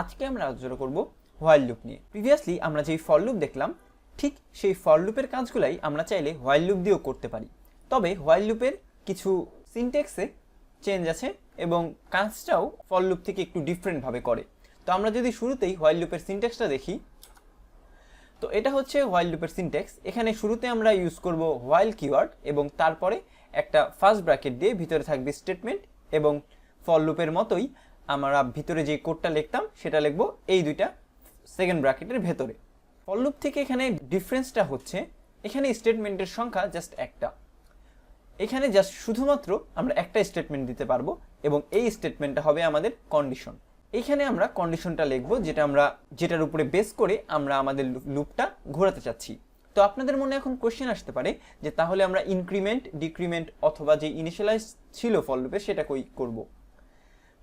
আজকে আমরা আলোচনা করব হোয়াইল লুপ নিয়ে। প্রিভিয়াসলি আমরা যেই ফর লুপ দেখলাম, ঠিক সেই ফর লুপের কাজগুলাই আমরা চাইলে হোয়াইল লুপ দিয়েও করতে পারি। তবে হোয়াইল লুপের কিছু সিনটেক্সে চেঞ্জ আছে এবং কাজটাও ফর লুপ থেকে একটু ডিফারেন্টভাবে করে। তো আমরা যদি শুরুতেই হোয়াইল লুপের সিনটেক্সটা দেখি, তো এটা হচ্ছে হোয়াইল লুপের সিনটেক্স এখানে শুরুতে আমরা ইউজ করব হোয়াইল কিওয়ার্ড এবং তারপরে একটা ফার্স্ট ব্র্যাকেট দিয়ে ভিতরে থাকবে স্টেটমেন্ট এবং ফর লুপের মতোই আমরা ভিতরে যে কোডটা লিখতাম, সেটা লিখব এই দুইটা সেকেন্ড ব্র্যাকেটের ভেতরে। ফর লুপ থেকে এখানে ডিফারেন্সটা হচ্ছে, এখানে স্টেটমেন্টের সংখ্যা জাস্ট একটা। এখানে জাস্ট শুধুমাত্র আমরা একটা স্টেটমেন্ট দিতে পারব এবং এই স্টেটমেন্টটা হবে আমাদের কন্ডিশন এইখানে আমরা কন্ডিশনটা লিখব যেটা আমরা, যেটার উপরে বেস করে আমরা আমাদের লুপটা ঘোরাতে চাচ্ছি। তো আপনাদের মনে এখন কোশ্চেন আসতে পারে যে তাহলে আমরা ইনক্রিমেন্ট ডিক্রিমেন্ট অথবা যে ইনিশিয়ালাইজ ছিল ফল লুপে সেটা কই করব?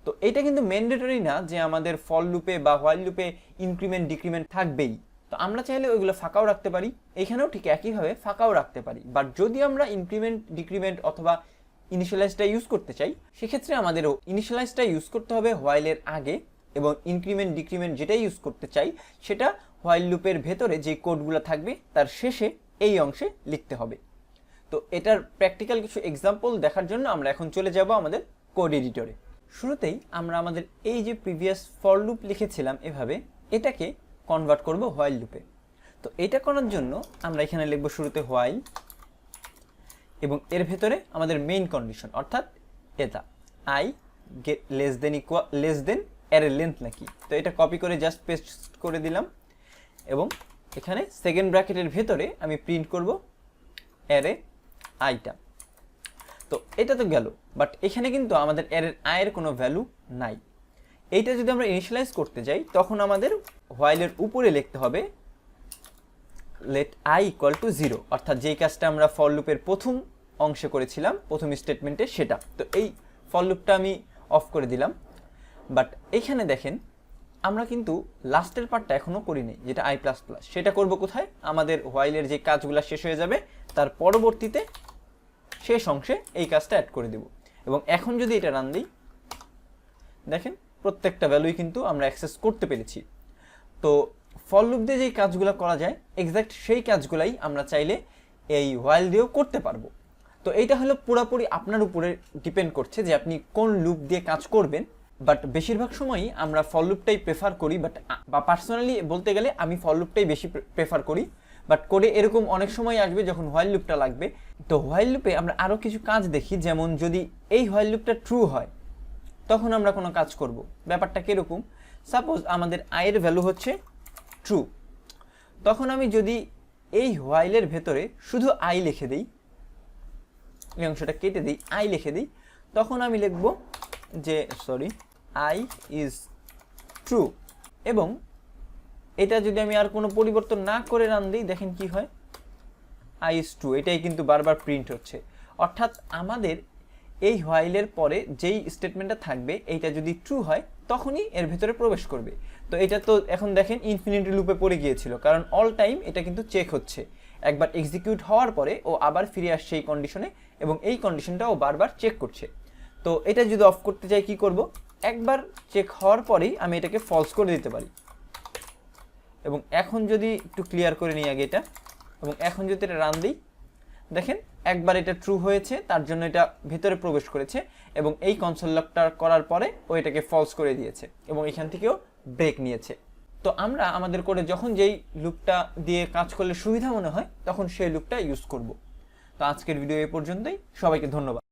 তো এটা কিন্তু ম্যান্ডেটরি না যে আমাদের ফল লুপে বা হোয়াইল লুপে ইনক্রিমেন্ট ডিক্রিমেন্ট থাকবেই। তো আমরা চাইলে ওইগুলো ফাঁকাও রাখতে পারি। এখানেও ঠিক একইভাবে ফাঁকাও রাখতে পারি। বাট যদি আমরা ইনক্রিমেন্ট ডিক্রিমেন্ট অথবা ইনিশিয়ালাইজটা ইউজ করতে চাই, সেক্ষেত্রে আমাদেরও ইনিশিয়ালাইজটা ইউজ করতে হবে হোয়াইলের আগে এবং ইনক্রিমেন্ট ডিক্রিমেন্ট যেটা ইউজ করতে চাই, সেটা হোয়াইল লুপের ভেতরে যে কোডগুলো থাকবে, তার শেষে এই অংশে লিখতে হবে। তো এটার প্র্যাকটিক্যাল কিছু এক্সাম্পল দেখার জন্য আমরা এখন চলে যাব আমাদের কোড এডিটরে শুরুতেই আমরা আমাদের এই যে প্রিভিয়াস ফর লুপ লিখেছিলাম এভাবে, এটাকে কনভার্ট করব হোয়াইল লুপে তো এটা করার জন্য আমরা এখানে লিখব শুরুতে হোয়াইল এবং এর ভেতরে আমাদের মেইন কন্ডিশন অর্থাৎ এটা। I get less than equal less than এর লেন্থ নাকি? তো এটা কপি করে জাস্ট পেস্ট করে দিলাম এবং এখানে সেকেন্ড ব্র্যাকেটের ভেতরে আমি প্রিন্ট করব অ্যারে আইটা তো এটা তো গেল। বাট এখানে কিন্তু আমাদের অ্যারের আয়ের কোনো ভ্যালু নাই। এইটা যদি আমরা ইনিশিয়ালাইজ করতে যাই, তখন আমাদের হোয়াইলের উপরে লিখতে হবে let I equal to zero অর্থাৎ যেই কাজটা আমরা ফর লুপের প্রথম অংশে করেছিলাম, প্রথম স্টেটমেন্টে সেটা। তো এই ফর লুপটা আমি অফ করে দিলাম। বাট এখানে দেখেন, আমরা কিন্তু লাস্টের পার্টটা এখনও করিনি, যেটা আই প্লাস প্লাস সেটা করব কোথায়? আমাদের হোয়াইলের যে কাজগুলো শেষ হয়ে যাবে, তার পরবর্তীতে শেষ অংশে এই কাজটা অ্যাড করে দেব। এবং এখন যদি এটা রান দিই, দেখেন প্রত্যেকটা ভ্যালুই কিন্তু আমরা অ্যাক্সেস করতে পেরেছি। তো ফল লুপ দিয়ে যেই কাজগুলো করা যায় এক্স্যাক্ট সেই কাজগুলাই আমরা চাইলে এই হোয়াইল দিয়েও করতে পারব। তো এইটা হলো পুরোপুরি আপনার উপরে ডিপেন্ড করছে যে আপনি কোন লুপ দিয়ে কাজ করবেন। বাট বেশিরভাগ সময়ই আমরা ফল লুপটাই প্রেফার করি বাট বা পার্সোনালি বলতে গেলে আমি ফল লুপটাই বেশি প্রেফার করি। বাট করে এরকম অনেক সময় আসবে যখন হোয়াইল লুপটা লাগবে। তো হোয়াইল লুপে আমরা আরও কিছু কাজ দেখি, যেমন যদি এই হোয়াইল লুপটা ট্রু হয়, তখন আমরা কোনো কাজ করব। ব্যাপারটা কীরকম? সাপোজ আমাদের আয়ের ভ্যালু হচ্ছে ট্রু তখন আমি যদি এই হোয়াইলের ভেতরে শুধু আই লিখে দিই, এই অংশটা কেটে দিই আই লিখে দিই, তখন আমি লিখব যে সরি আই ইজ ট্রু এবং এটা যদি আমি আর কোনো পরিবর্তন না করে রান দিই, দেখেন কি হয়। আই ইজ ট্রু এটাই কিন্তু বারবার প্রিন্ট হচ্ছে। অর্থাৎ আমাদের এই হোয়াইলের পরে যেই স্টেটমেন্টটা থাকবে, এইটা যদি ট্রু হয়, তখনই এর ভেতরে প্রবেশ করবে। তো এটা তো এখন দেখেন ইনফিনিটি লুপে পড়ে গিয়েছিল, কারণ অল টাইম এটা কিন্তু চেক হচ্ছে। একবার এক্সিকিউট হওয়ার পরে ও আবার ফিরে আসছে এই কন্ডিশনে এবং এই কন্ডিশনটা ও বারবার চেক করছে। তো এটা যদি অফ করতে চাই, কি করব? একবার চেক হওয়ার পরেই আমি এটাকে ফলস করে দিতে পারি। এবং এখন যদি একটু ক্লিয়ার করে নিই আগে এটা, এবং এখন যদি এটা রান দিই, দেখেন একবার এটা ট্রু হয়েছে, তার জন্য এটা ভেতরে প্রবেশ করেছে, এবং এই কনসোল লকটা করার পরে ও এটাকে ফলস করে দিয়েছে, এবং এখান থেকেও ব্রেক নিয়েছে। তো আমরা আমাদের করে যখন যেই লুপটা দিয়ে কাজ করলে সুবিধা মনে হয়, তখন সেই লুপটা ইউজ করব। তো আজকের ভিডিও এ পর্যন্তই, সবাইকে ধন্যবাদ।